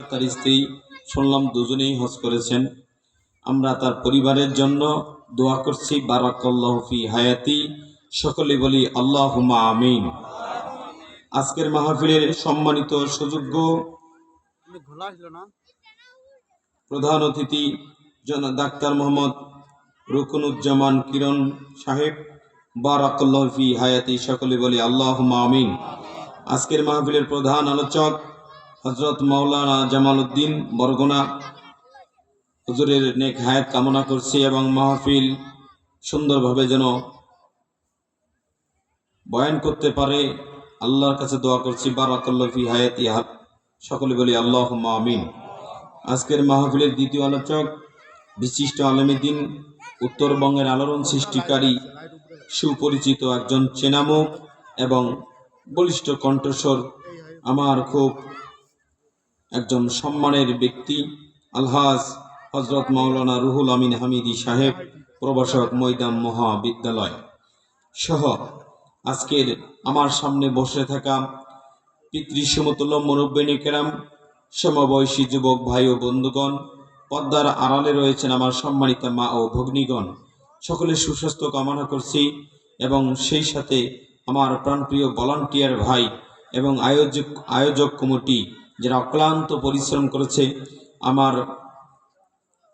তার স্ত্রী শুনলাম দুজনেই হজ করেছেন। আমরা তার পরিবারের জন্য দোয়া করছি, বারাকাল্লাহ ফি হায়াতি। সকলে বলি আল্লাহুম্মা আমিন। আজকের মাহফিলের সম্মানিত সুযোগ্য প্রধান অতিথি ডাক্তার মোহাম্মদ রুকনুজ্জামান কিরণ সাহেব, বারাকাল্লাহ ফি হায়াতি। সকলে বলি আল্লাহুম্মা আমিন। আজকের মাহফিলের প্রধান আলোচক হজরত মাওলানা জামাল উদ্দিন বরগুনা হুজুরের নেক হায়াত কামনা করছি এবং মাহফিল সুন্দরভাবে যেন বয়ান করতে পারে। আল্লাহর কাছে দোয়া করছি। বারাকাল্লাহ ফি হায়াতি হা- সকলে বলি আল্লাহ আমিন। আজকের মাহফিলের দ্বিতীয় আলোচক বিশিষ্ট আলমীদিন উত্তরবঙ্গের আলোড়ন সৃষ্টিকারী, সুপরিচিত একজন চেনামুখ এবং বলিষ্ঠ কণ্ঠস্বর আমার খুব একজন সম্মানের ব্যক্তি, আলহাজ হজরত মাওলানা রুহুল আমিন হামিদি সাহেব প্রবাসক মৈদাম মহাবিদ্যালয়। সহ, আজকের আমার সামনে বসে থাকা পিতৃসমতুল্য মুরব্বিনী কেরাম, সমবয়সী যুবক ভাই ও বন্ধুগণ, পদ্মার আড়ালে রয়েছেন আমার সম্মানিত মা ও ভগ্নীগণ। সকলে সুস্বাস্থ্য কামনা করছি এবং সেই সাথে আমার প্রাণপ্রিয় ভলান্টিয়ার ভাই এবং আয়োজক আয়োজক কমিটি যারা অক্লান্ত পরিশ্রম করেছে, আমার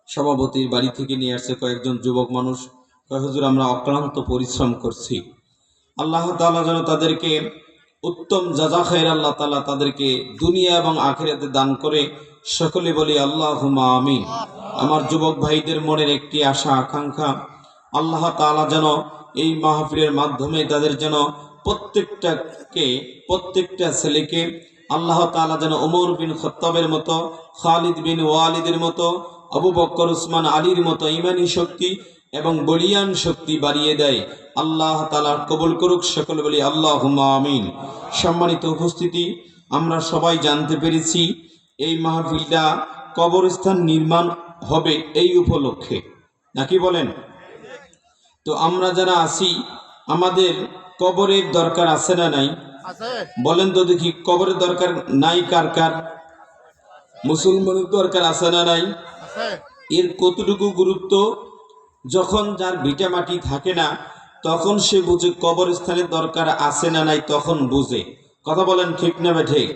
সভাপতির বাড়ি থেকে নিয়ে আসছে কয়েকজন যুবক মানুষ। কয়, হুজুর, আমরা অক্লান্ত পরিশ্রম করছি। আল্লাহ তাআলা যেন তাদেরকে উত্তম জাজা খায়ের আল্লাহ তাআলা তাদেরকে দুনিয়া এবং আখেরাতে দান করে। সকলে বলি আল্লাহ আমি আমার যুবক ভাইদের মনের একটি আশা, আকাঙ্ক্ষা, আল্লাহ তাআলা যেন এই মাহফিলের মাধ্যমে তাদের যেন প্রত্যেকটাকে, প্রত্যেকটা ছেলেকে আল্লাহ তাআলা যেন ওমর বিন খত্তাবের মতো, খালিদ বিন ওয়ালিদের মতো, আবু বক্কর, উসমান আলীর মতো ইমানি শক্তি এবং বলিয়ান শক্তি বাড়িয়ে দেয়। আল্লাহ তালা কবুল করুক সকল বলি আল্লাহ আমিন। সম্মানিত উপস্থিতি, আমরা সবাই জানতে পেরেছি, এই মাহফিলটা কবরস্থান নির্মাণ হবে এই উপলক্ষে। নাকি বলেন? তো আমরা যারা আসি আমাদের কবরের দরকার আছে না নাই? বলেন তো দেখি কবরের দরকার নাই কার কার? মুসলমানের দরকার আছে না নাই? এর কতটুকু গুরুত্ব? যখন যার ভিটা মাটি থাকে না তখন সে বুঝে কবরস্থানের দরকার আছে না নাই তখন বুঝে। কথা বলেন ঠিক না ঠিক।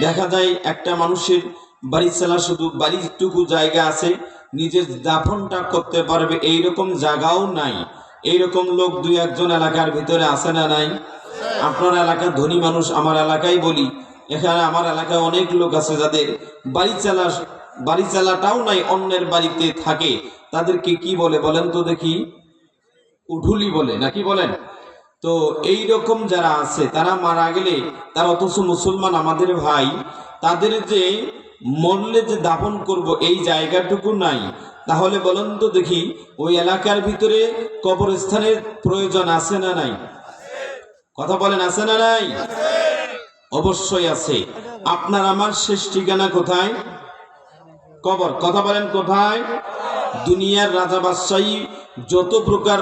দেখা যায় একটা মানুষের বাড়ি চালা শুধু বাড়িটুকু জায়গা আছে নিজের দাফনটা করতে পারবে এইরকম জায়গাও নাই। এইরকম লোক দুই একজন এলাকার ভিতরে আছে না নাই? আপনার এলাকার ধনী মানুষ, আমার এলাকায় বলি। এখানে আমার এলাকায় অনেক লোক আছে যাদের বাড়ি চালা, বাড়ি চালাটাও নাই, অন্যের বাড়িতে থাকে। তাদেরকে কি বলে বলেন তো দেখি? উঠুলি বলে, নাকি বলেন? তো এই রকম যারা আছে, তারা মারা গেলে, তারা অথচ মুসলমান আমাদের ভাই। তাদের যে মরলে যে দাপন করব এই জায়গাটুকু নাই। তাহলে বলেন তো দেখি, ওই এলাকার ভিতরে কবরস্থানের প্রয়োজন আছে না নাই? কথা বলেন, আছে না নাই? অবশ্যই আছে। আপনার আমার শেষ ঠিকানা কোথায়? কবর। কথা বলেন, কোথায়? দুনিয়ার রাজা বাদশাহী যত প্রকার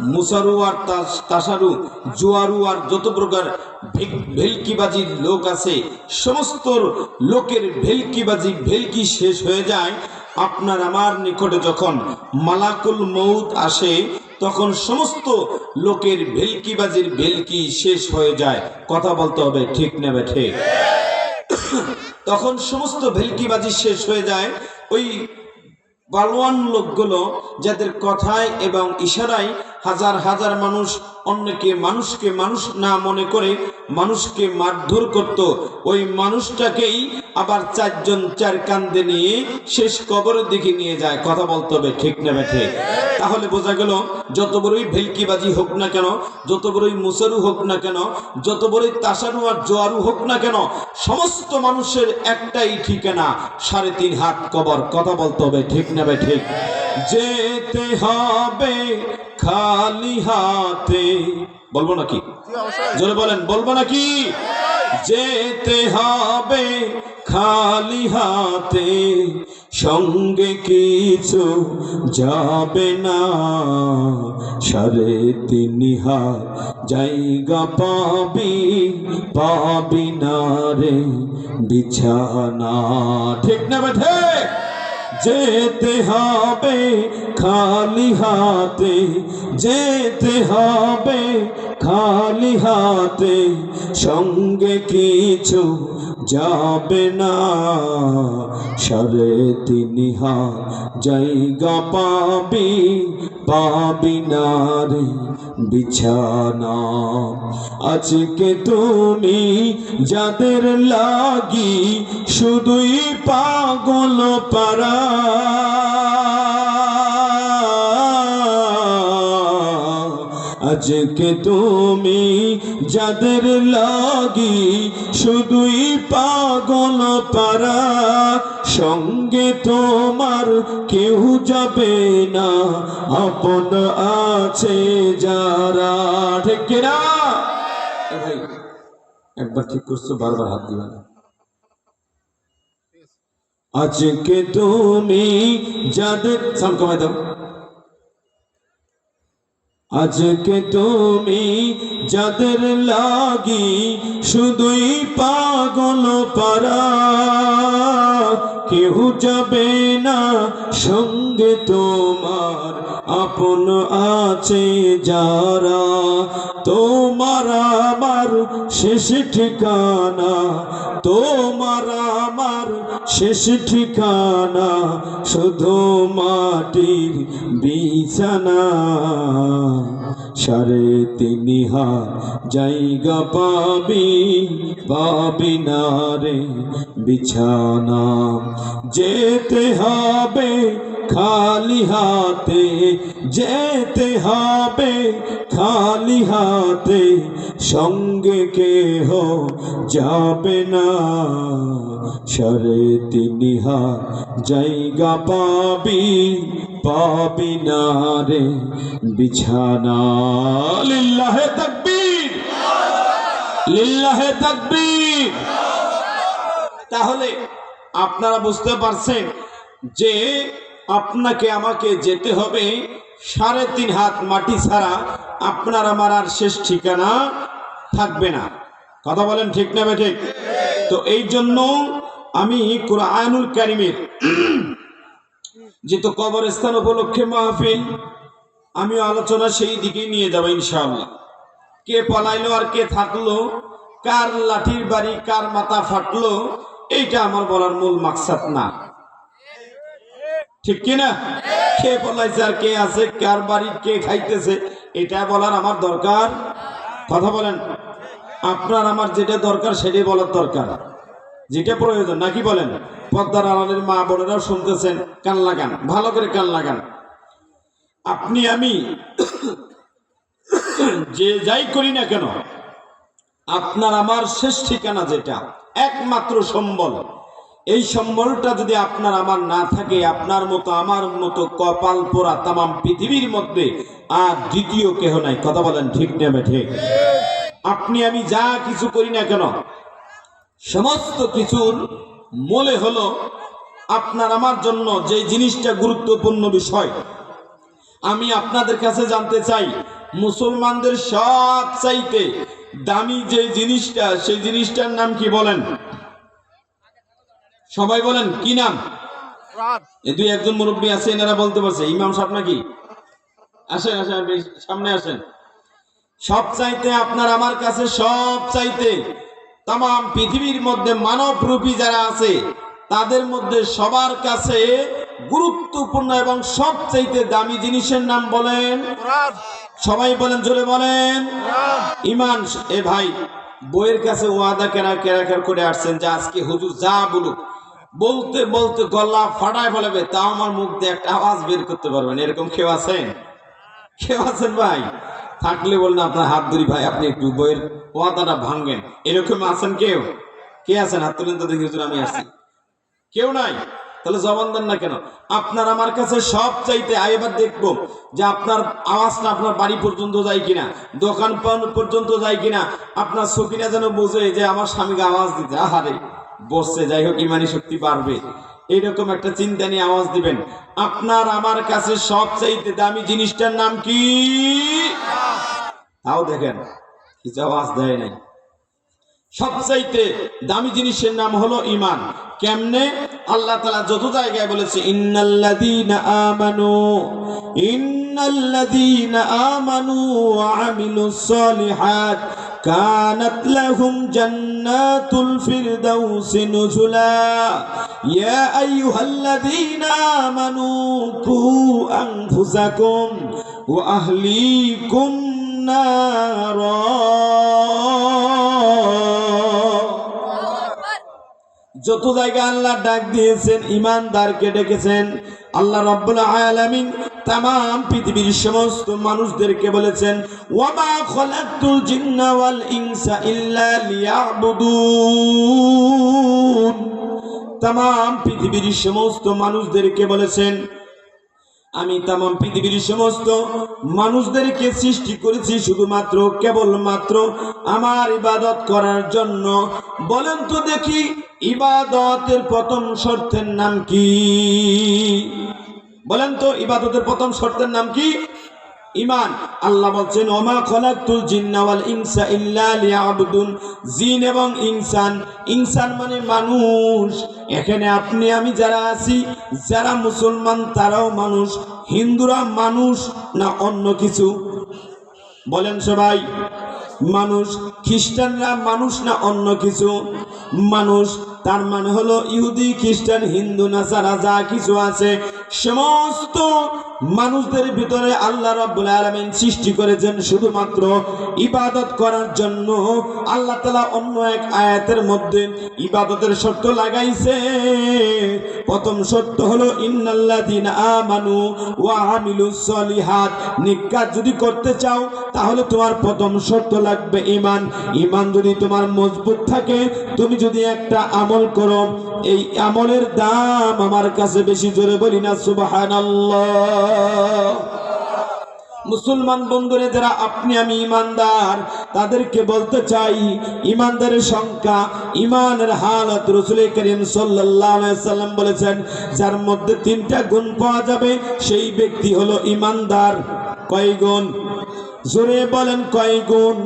মুসারু আর তাস- তাসারু, জুয়ারু আর যত প্রকার ভেলকিবাজির লোক আছে, সমস্ত লোকের ভেলকিবাজি ভেলকি শেষ হয়ে যায়। আপনার আমার নিকটে যখন মালাকুল মৌত আসে তখন সমস্ত লোকের ভেলকিবাজির ভেলকি শেষ হয়ে যায়। কথা বলতে হবে ঠিক নেবে ঠিক? তখন সমস্ত ভেলকিবাজি শেষ হয়ে যায়। ওই বালওয়ান লোকগুলো, যাদের কথায় এবং ইশারায় হাজার হাজার মানুষ অন্যকে মানুষকে মানুষ না মনে করে মানুষকে মারধর করত। ওই মানুষটাকেই আবার চারজন চার কান্দে নিয়ে শেষ কবরের দিকে নিয়ে যায়। কথা বলতে হবে, ঠিক নেবে ঠিক তাহলে বোঝা গেল, যত বড়ই ভেলকিবাজি হোক না কেন, যত বড়ই মুসারু হোক না কেন, যত বড়ই তাসারু আর জোয়ারু হোক না কেন, সমস্ত মানুষের একটাই ঠিকানা, সাড়ে তিন হাত কবর। কথা বলতে হবে, ঠিক নেবে ঠিক যেতে হবে খালি হাতে। বলব নাকি? জোরে বলেন, বলব নাকি? যেতে হবে খালি হাতে। সঙ্গে কিছু যাবে না। সারে তিনি হাত জায়গা পাবি পাবি না রে, বিছানা। ঠিক না বেঠে? যেতে হবে খালি হাতে, যেতে হবে খালি হাতে, সঙ্গে কিছু যাবে না। সারে তিনি হাত জায়গা পাবি পাবি বিছানা। আজকে তুমি যাদের লাগি শুধুই পাগল পারা আজকে তুমি যাদের লাগি শুধুই পাগল পারা সঙ্গে তোমার কেউ যাবে না। আপন আছে যারা। ঠিক ভাই, একবার ঠিক করছ, বারবার হাত দিবে না। আজকে তুমি যাদের সাম কমাই দাও। আজকে তুমি যাদের লাগি শুধুই পাগল পারা কেউ যাবে না সঙ্গে তোমার, আপন আছে যারা। তোমার আমার শেষ ঠিকানা, তোমার আমার শেষ ঠিকানা শুধু মাটির বিছানা। সারে তিনি হাত জায়গা পাবি পাবি না রে বিছানা। যেতে হবে খালি হাতে, যেতে হবে খালি হাতে, সঙ্গে কেহ যাবে না। সরে তিনি হাত জায়গা পাবি পাবি না রে বিছানা। লিল্লাহে তাকবীর। লিল্লাহে তাকবীর। তাহলে আপনারা বুঝতে পারছেন যে আপনাকে, আমাকে যেতে হবে সাড়ে তিন হাত মাটি ছাড়া আপনার আমার আর শেষ ঠিকানা থাকবে না। কথা বলেন ঠিক না ঠিক? তো এই জন্য আমি কোরআনুল কারিমের যেহেতু কবরস্থান উপলক্ষে মাহফিল, আমি আলোচনা সেই দিকেই নিয়ে যাব ইনশাআল্লাহ। কে পলাইলো আর কে থাকল, কার লাঠির বাড়ি, কার মাথা ফাটলো, এইটা আমার বলার মূল মাকসাদ না। ঠিক কিনা? কে পলাইছে আর কে আছে, কার বাড়ি কে খাইতেছে, এটা বলার আমার দরকার। কথা বলেন, আপনার আমার যেটা দরকার সেটাই বলার দরকার। যেটা প্রয়োজন নাকি বলেন? পদ্মার আড়ালের মা বোনেরাও শুনতেছেন, কান লাগান, ভালো করে কান লাগান। আপনি, আমি, যে যাই করি না কেন, আপনার আমার শেষ ঠিকানা যেটা, একমাত্র সম্বল। এই সম্বলটা যদি আপনার আমার না থাকে, আপনার মতো আমার মতো কপাল পোড়া তামাম পৃথিবীর মধ্যে আর দ্বিতীয় কেহ নাই। কথা বলেন ঠিক নেবে ঠিক? আপনি, আমি যা কিছু করি না কেন, সমস্ত কিছুর মূলে হলো আপনার আমার জন্য যে জিনিসটা গুরুত্বপূর্ণ বিষয়। আমি আপনাদের কাছে জানতে চাই মুসলমানদের সব চাইতে দামি যে জিনিসটা সেই জিনিসটার নাম কি বলেন? সবাই বলেন কি নাম? দুই একজন মুরব্বী আছে এনারা বলতে পারছে ইমাম সাহেব নাকি? আসেন আসেন সামনে আসেন। সব চাইতে আপনার আমার কাছে সব চাইতে তাম পৃথিবীর মধ্যে মানব রূপী যারা আছে তাদের মধ্যে সবার কাছে গুরুত্বপূর্ণ এবং সব চাইতে দামি জিনিসের নাম বলেন সবাই বলেন জোরে বলেন। ইমান এ ভাই বইয়ের কাছে ওয়াদা কেনা কেনাকার করে আসছেন যে আজকে হুজুর যা বলুক বলতে বলতে গলা ফাটায় ফেলাবে তাও আমার মুখ দিয়ে একটা আওয়াজ বের করতে পারবেন। এরকম কেউ আছেন? কেউ আছেন ভাই? থাকলে বললেন আপনার হাত ধরি ভাই, আপনি একটু বইয়ের ওয়াদাটা ভাঙ্গেন এরকম আছেন কেউ? কে আছেন? হাত তুলেন তো দেখি, হুজুর, আমি আসি কেউ নাই? তাহলে জবান দেন না কেন? আপনার আমার কাছে সব চাইতে এবার দেখব যে আপনার আওয়াজটা আপনার বাড়ি পর্যন্ত যায় কিনা, দোকান পর্যন্ত যায় কিনা, আপনার সকিনা যেন বোঝে যে আমার স্বামীকে আওয়াজ দিতে। আহারে, বসছে, যাই হোক, ইমানি শক্তি বাড়বে। এইরকম একটা চিন্তা নিয়ে আওয়াজ দিবেন। আপনার আমার কাছে সবচাইতে দামি জিনিসটার নাম কি? তাও দেখেন, কিছু আওয়াজ দেয় নাই। সবচাইতে দামি জিনিসের নাম হলো ইমান কেমনে? আল্লাহ তালা যত জায়গায় বলেছে, ইন্নাল্লাযীনা আমানু ইন্নাল্লাযীনা আমানু আমিলুস সালিহাত। كانت لهم جنات الفردوس نزلا. يا أيها الذين آمنوا قوا أنفسكم وأهليكم نارا. যত জায়গায় আল্লাহ ডাক দিয়েছেন, ইমানদারকে ডেকেছেন, আল্লাহ রব্বুল আলামিন তাম পৃথিবীর সমস্ত মানুষদেরকে বলেছেন, ওয়ামা খলাকতুল জিন্না ওয়াল ইনসা ইল্লা লিয়াবুদুন। তাম পৃথিবীর সমস্ত মানুষদেরকে বলেছেন আমি তাম পৃথিবীর সমস্ত মানুষদেরকে সৃষ্টি করেছি শুধুমাত্র, কেবলমাত্র আমার ইবাদত করার জন্য। বলেন তো দেখি, ইবাদতের প্রথম শর্তের নাম কি? বলেন তো, ইবাদতের প্রথম শর্তের নাম কি? ইমান। আল্লাহ বলছেন, ওমা খলাকতুল জিন্না ওয়াল ইনসা ইল্লা লিয়াবুদুন। জিন এবং ইনসান ইনসান মানে মানুষ। এখানে আপনি, আমি যারা আছি, যারা মুসলমান, তারাও মানুষ। হিন্দুরা মানুষ না অন্য কিছু? বলেন সবাই। মানুষ। খ্রিস্টানরা মানুষ না অন্য কিছু? মানুষ। তার মানে হলো ইহুদি, খ্রিস্টান, হিন্দু, নাসারা, যা কিছু আছে, সমস্ত মানুষদের ভিতরে আল্লাহ রাব্বুল আলামিন সৃষ্টি করেছেন শুধুমাত্র ইবাদত করার জন্য। আল্লাহ তালা অন্য এক আয়াতের মধ্যে ইবাদতের শর্ত লাগাইছে। প্রথম শর্ত হলো, ইন্নাল্লাযীনা আমানু ওয়া আমিলুস সলিহাত। নিকাত যদি করতে চাও, তাহলে তোমার প্রথম শর্ত লাগবে ইমান। ইমান যদি তোমার মজবুত থাকে, তুমি যদি একটা আমল করো এই আমলের দাম আমার কাছে বেশি জোরে বলি না, সুবহানাল্লাহ। মুসলমান বন্ধুরে, যারা আপনি আমি ইমানদার, তাদেরকে বলতে চাই, ইমানদারের সংখ্যা, ইমানের হালত রসুল করিম সাল্লাম বলেছেন, যার মধ্যে তিনটা গুণ পাওয়া যাবে, সেই ব্যক্তি হলো ইমানদার। কয় গুণ? জোরে বলেন কয় গুণ?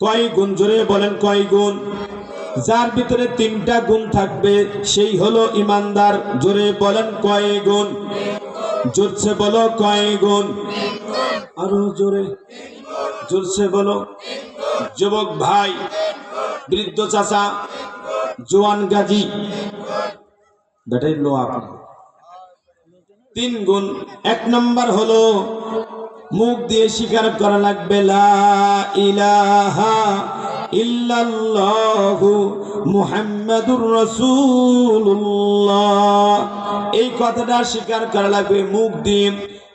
কয় গুণ জোরে বলেন, কয় গুণ? যার ভিতরে তিনটা গুণ থাকবে, সেই হলো ইমানদার। জোরে বলেন, কয় গুণ? জোরছে বলো, কয় গুণ? আরও জোরে। জোরছে বলো। যুবক ভাই, বৃদ্ধ চাচা, জোয়ান গাজী। বেটাই লো আপনি তিন গুণ। এক নম্বর হলো মুখ দিয়ে স্বীকার করা লাগবে, লা ইলাহা ইল্লাল্লাহু মুহাম্মাদুর রাসূলুল্লাহ। এই কথাটা স্বীকার করা লাগবে মুখ দিয়ে।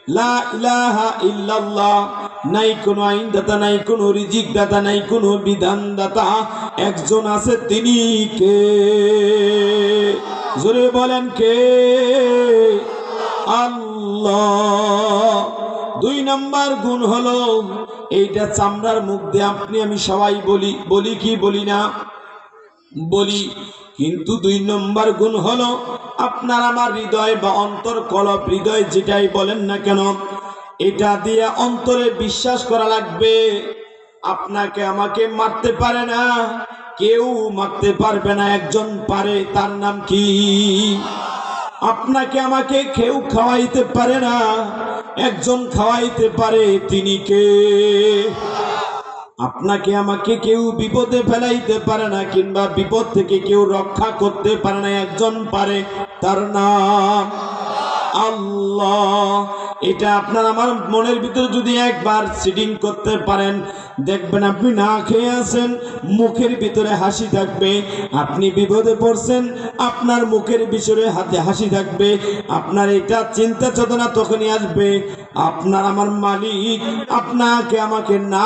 লা ইলাহা ইল্লাল্লাহ নাই কোনো আইন দাতা নাই কোনো রিজিক দাতা নাই কোনো বিধান দাতা একজন আছে তিনি কে? জোরে বলেন কে? আল্লাহ। দুই নাম্বার গুণ হলো, এইটা চামড়ার মুখ দিয়ে আপনি, আমি সবাই বলি বলি কি বলি না? বলি, কিন্তু দুই নম্বর গুণ হলো, আপনার আমার হৃদয় বা অন্তর কলপ হৃদয় যেটাই বলেন না কেন, এটা দিয়ে অন্তরে বিশ্বাস করা লাগবে। আপনাকে আমাকে মারতে পারে না, কেউ মারতে পারবে না, একজন পারে, তার নাম কি? আপনাকে আমাকে কেউ খাওয়াইতে পারে না একজন খাওয়াইতে পারে, তিনি কে? আপনাকে আমাকে কেউ বিপদে ফেলাইতে পারে না, কিংবা বিপদ থেকে কেউ রক্ষা করতে পারে না, একজন পারে, তার নাম আল্লাহ। এটা আপনার আমার মনের ভিতরে যদি একবার সিডিং করতে পারেন, দেখবেন আপনি না খেয়ে আছেন, মুখের ভিতরে হাসি থাকবে, আপনি বিপদে পড়ছেন, আপনার মুখের ভিতরে হাতে হাসি থাকবে, আপনার এটা চিন্তা চেতনা তখনই আসবে, আপনার আমার মালিক, আপনাকে আমাকে না